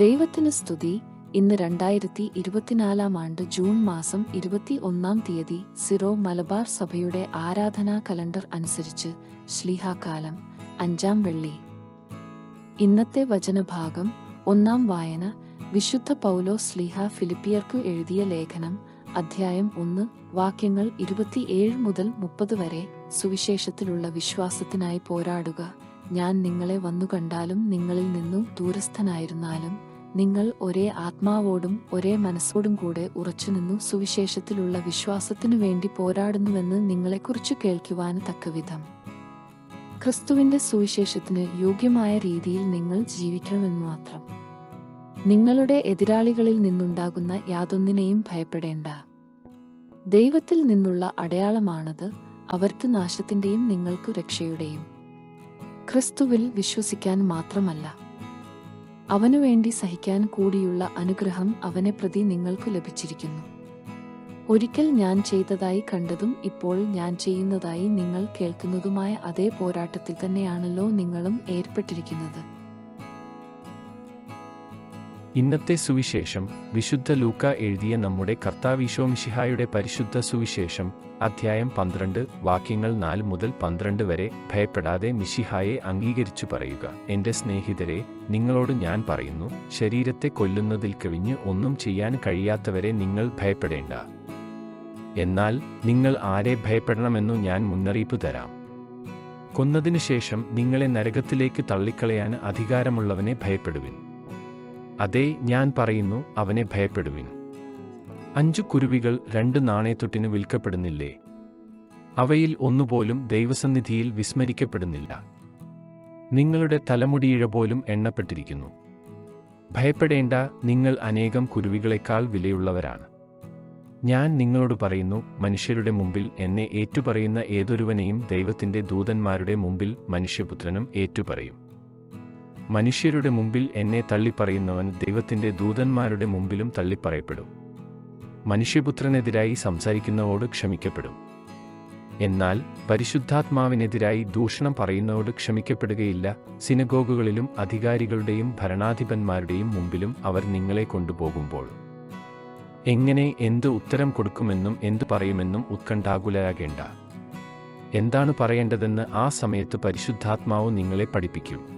ദൈവത്തിന് സ്തുതി. ഇന്ന് രണ്ടായിരത്തി ഇരുപത്തിനാലാം ആണ്ട് ജൂൺ മാസം ഇരുപത്തി ഒന്നാം തീയതി സിറോ മലബാർ സഭയുടെ ആരാധനാ കലണ്ടർ അനുസരിച്ച് ശ്ലീഹാകാലം അഞ്ചാം വെള്ളി. ഇന്നത്തെ വചനഭാഗം ഒന്നാം വായന വിശുദ്ധ പൗലോ സ്ലീഹ ഫിലിപ്പിയർക്ക് എഴുതിയ ലേഖനം അധ്യായം ഒന്ന് വാക്യങ്ങൾ ഇരുപത്തിയേഴ് മുതൽ മുപ്പത് വരെ സുവിശേഷത്തിലുള്ള വിശ്വാസത്തിനായി പോരാടുക. ഞാൻ നിങ്ങളെ വന്നു കണ്ടാലും നിങ്ങളിൽ നിന്നും ദൂരസ്ഥനായിരുന്നാലും നിങ്ങൾ ഒരേ ആത്മാവോടും ഒരേ മനസ്സോടും കൂടെ ഉറച്ചുനിന്നു സുവിശേഷത്തിലുള്ള വിശ്വാസത്തിനു വേണ്ടി പോരാടുന്നുവെന്ന് നിങ്ങളെക്കുറിച്ച് കേൾക്കുവാൻ തക്കവിധം. ക്രിസ്തുവിന്റെ സുവിശേഷത്തിന് യോഗ്യമായ രീതിയിൽ നിങ്ങൾ ജീവിക്കണമെന്ന് മാത്രം. നിങ്ങളുടെ എതിരാളികളിൽ നിന്നുണ്ടാകുന്ന യാതൊന്നിനെയും ഭയപ്പെടേണ്ട. ദൈവത്തിൽ നിന്നുള്ള അടയാളമാണത് അവർക്ക് നാശത്തിന്റെയും നിങ്ങൾക്ക് രക്ഷയുടെയും. ക്രിസ്തുവിൽ വിശ്വസിക്കാൻ മാത്രമല്ല. അവനുവേണ്ടി സഹിക്കാൻ കൂടിയുള്ള അനുഗ്രഹം അവനെ പ്രതി നിങ്ങൾക്ക് ലഭിച്ചിരിക്കുന്നു. ഒരിക്കൽ ഞാൻ ചെയ്തതായി കണ്ടതും ഇപ്പോൾ ഞാൻ ചെയ്യുന്നതായി നിങ്ങൾ കേൾക്കുന്നതുമായ അതേ പോരാട്ടത്തിൽ തന്നെയാണല്ലോ നിങ്ങളും ഏർപ്പെട്ടിരിക്കുന്നത്. ഇന്നത്തെ സുവിശേഷം വിശുദ്ധ ലൂക്ക എഴുതിയ നമ്മുടെ കർത്താവിശോമിഷിഹായുടെ പരിശുദ്ധ സുവിശേഷം അധ്യായം പന്ത്രണ്ട് വാക്യങ്ങൾ നാല് മുതൽ പന്ത്രണ്ട് വരെ ഭയപ്പെടാതെ മിഷിഹായെ അംഗീകരിച്ചു പറയുക. എന്റെ സ്നേഹിതരെ നിങ്ങളോട് ഞാൻ പറയുന്നു ശരീരത്തെ കൊല്ലുന്നതിൽ കവിഞ്ഞ് ഒന്നും ചെയ്യാൻ കഴിയാത്തവരെ നിങ്ങൾ ഭയപ്പെടേണ്ട. എന്നാൽ നിങ്ങൾ ആരെ ഭയപ്പെടണമെന്നു ഞാൻ മുന്നറിയിപ്പ് തരാം. കൊന്നതിനു ശേഷം നിങ്ങളെ നരകത്തിലേക്ക് തള്ളിക്കളയാൻ അധികാരമുള്ളവനെ ഭയപ്പെടുവിൻ. അതെ ഞാൻ പറയുന്നു അവനെ ഭയപ്പെടുവിൻ. അഞ്ചു കുരുവികൾ രണ്ട് നാണയത്തൊട്ടിന് വിൽക്കപ്പെടുന്നില്ലേ? അവയിൽ ഒന്നുപോലും ദൈവസന്നിധിയിൽ വിസ്മരിക്കപ്പെടുന്നില്ല. നിങ്ങളുടെ തലമുടിയിഴ പോലും എണ്ണപ്പെട്ടിരിക്കുന്നു. ഭയപ്പെടേണ്ട നിങ്ങൾ അനേകം കുരുവികളെക്കാൾ വിലയുള്ളവരാണ്. ഞാൻ നിങ്ങളോട് പറയുന്നു മനുഷ്യരുടെ മുമ്പിൽ എന്നെ ഏറ്റുപറയുന്ന ഏതൊരുവനെയും ദൈവത്തിന്റെ ദൂതന്മാരുടെ മുമ്പിൽ മനുഷ്യപുത്രനും ഏറ്റുപറയും. മനുഷ്യരുടെ മുമ്പിൽ എന്നെ തള്ളിപ്പറയുന്നവൻ ദൈവത്തിന്റെ ദൂതന്മാരുടെ മുമ്പിലും തള്ളിപ്പറയപ്പെടും. മനുഷ്യപുത്രനെതിരായി സംസാരിക്കുന്നവോട് ക്ഷമിക്കപ്പെടും. എന്നാൽ പരിശുദ്ധാത്മാവിനെതിരായി ദൂഷണം പറയുന്നവോട് ക്ഷമിക്കപ്പെടുകയില്ല സിനഗോഗുകളിലും അധികാരികളുടെയും ഭരണാധിപന്മാരുടെയും മുമ്പിലും അവർ നിങ്ങളെ കൊണ്ടുപോകുമ്പോൾ. എങ്ങനെ എന്ത് ഉത്തരം കൊടുക്കുമെന്നും എന്തു പറയുമെന്നും ഉത്കണ്ഠാകുലരാകേണ്ട. എന്താണ് പറയേണ്ടതെന്ന് ആ സമയത്ത് പരിശുദ്ധാത്മാവ് നിങ്ങളെ പഠിപ്പിക്കും.